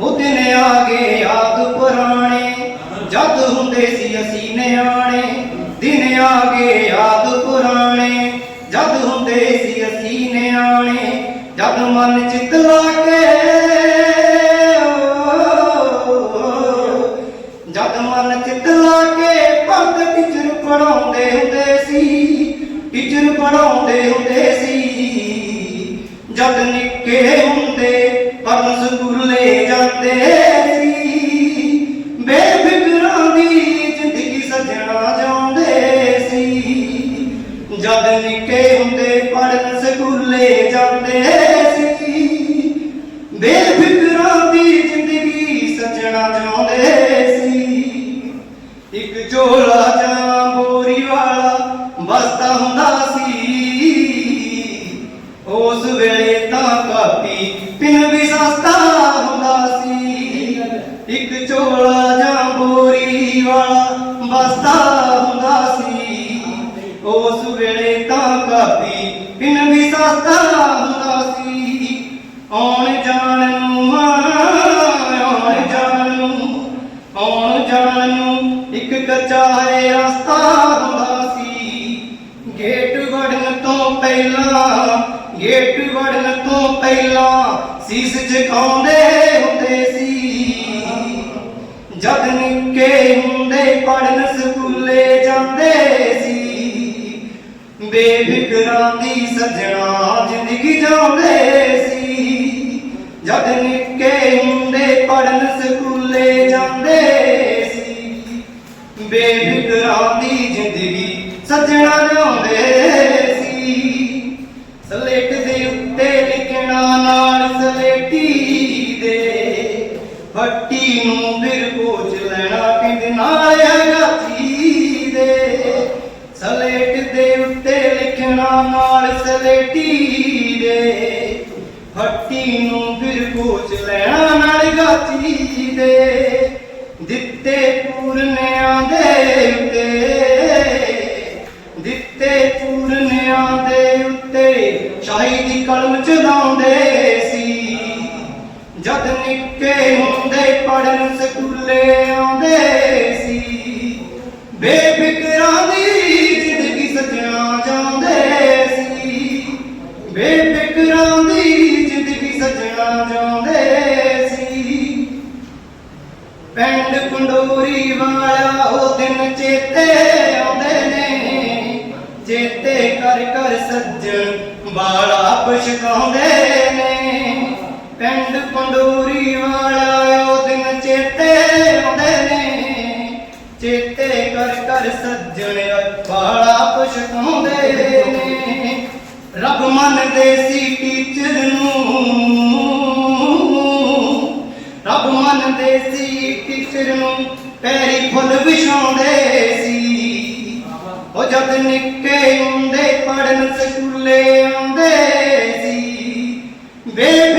ਉਹ ਦਿਨ ਆ ਗਏ ਯਾਦ ਪੁਰਾਣੇ। ਜਦ ਹੁੰਦੇ ਸੀ ਅਸੀਂ ਨਿਆਣੇ, ਦਿਨ ਆ ਗਏ ਯਾਦ ਪੁਰਾਣੇ। ਜਦ ਹੁੰਦੇ ਸੀ ਅਸੀਂ ਨਿਆਣੇ, ਜਦ ਮਨ ਚਿਤ ਲਾ ਕੇ ਜਦ ਮਨ ਚਿਤ ਲਾ ਕੇ ਭਗਤ ਟੀਚਰ ਪੜਾਉਂਦੇ ਹੁੰਦੇ ਸੀ। ਟੀਚਰ ਪੜਾਉਂਦੇ ਹੁੰਦੇ ਸੀ। ਜਦ ਨਿੱਕੇ ਹੁੰਦੇ ਪੜਨ ਜਾਂਦੇ ਸੀ ਬੇਫਿਕਰਾਂ ਦੀ ਜ਼ਿੰਦਗੀ ਸਜਣਾ ਚਾਹੁੰਦੇ ਸੀ। ਇੱਕ ਝੋਲਾ ਜਾਂ ਬੋਰੀ ਵਾਲਾ ਬਸਤਾ ਹੁੰਦਾ ਸੀ। ਉਸ ਵੇਲੇ ਤਾਂ ਕਾਪੀ ਪਿੰਨ ਵੀ ਸਸਤਾ ਹੁੰਦਾ ਸੀ। ਇੱਕ ਝੋਲਾ ਜਾਂ ਬੋਰੀ ਵਾਲਾ ਬਸਤਾ ਹੁੰਦਾ ਸੀ। ਉਸ ਵੇਲੇ ਹੈ ਰਸਤਾ ਹੁੰਦਾ ਸੀ ਗੇਟ ਵੜਨ ਤੋਂ ਪਹਿਲਾਂ ਗੇਟ ਵੜਨ ਤੋਂ ਪਹਿਲਾਂ ਸੀਸ ਝੁਕਾਉਂਦੇ ਹੁੰਦੇ ਸੀ ਜਦ ਨਿੱਕੇ ਹੁੰਦੇ ਪੜਨ ਸਕੂਲੇ ਜਾਂਦੇ ਸੀ ਬੇਫਿਕਰਾਂ ਦੀ ਸਜਣਾ ਜ਼ਿੰਦਗੀ ਜਿਉਂਦੇ ਸੀ। ਜਦ ਨਿੱਕੇ ਹੁੰਦੇ ਪੜਨ ਸਕੂਲੇ ਜਾਂਦੇ ਸੀ। ਬੇਫਿਕਰਾਂ ਦੀ ਜ਼ਿੰਦਗੀ ਸਜਣਾ ਜਿਉਂਦੇ ਸੀ। ਸਲੇਟ ਦੇ ਉੱਤੇ ਲਿਖਣਾ ਨਾਲ ਸਲੇਟੀ ਦੇ। ਫੱਟੀ ਨੂੰ ਫਿਰ ਪੋਚ ਲੈਣਾ ਪਿੰਡ ਨਾਲ ਗਾਚੀ ਦੇ। ਸਲੇਟ ਦੇ ਉੱਤੇ ਲਿਖਣਾ ਨਾਲ ਸਲੇਟੀ ਦੇ। ਫੱਟੀ ਨੂੰ ਫਿਰ ਕੋਚ ਲੈਣਾ ਨਾਲ ਗਾਚੀ ਦੇ। ਦਿੱਤੇ ਪੂਰਨਿਆਂ ਦੇ ਉੱਤੇ। ਦਿੱਤੇ ਪੂਰਨਿਆਂ ਦੇ ਉੱਤੇ ਸ਼ਾਹੀ ਦੀ ਕਲਮ ਚਲਾਉਂਦੇ ਸੀ। ਜਦ ਨਿੱਕੇ ਹੁੰਦੇ ਪੜਨ ਸਕੂਲੇ ਆਉਂਦੇ ਵਾਲਾ ਉਹ ਦਿਨ ਚੇਤੇ ਆਉਂਦੇ ਨੇ। ਚੇਤੇ ਕਰ ਕਰ ਸੱਜਣ ਬਾਲਾ ਪਛਤਾਉਂਦੇ ਨੇ। ਪਿੰਡ ਪੰਡੋਰੀ ਵਾਲਾ ਉਹ ਦਿਨ ਚੇਤੇ ਆਉਂਦੇ ਨੇ। ਚੇਤੇ ਕਰ ਕਰ ਸੱਜਣ ਬਾਲਾ ਪਛਤਾਉਂਦੇ ਨੇ। ਰੱਬ ਮੰਨਦੇ ਸੀ ਟੀਚਰ ਨੂੰ। ਰੱਬ ਮੰਨਦੇ ਸੀ ਟੀਚਰ ਨੂੰ। ਪੈਰੀ ਫੁੱਲ ਵਿਛਾਉਂਦੇ ਸੀ। ਉਹ ਜਦ ਨਿੱਕੇ ਹੁੰਦੇ ਪੜਨ ਸਕੂਲੇ ਆਉਂਦੇ ਸੀ। ਬੇਬ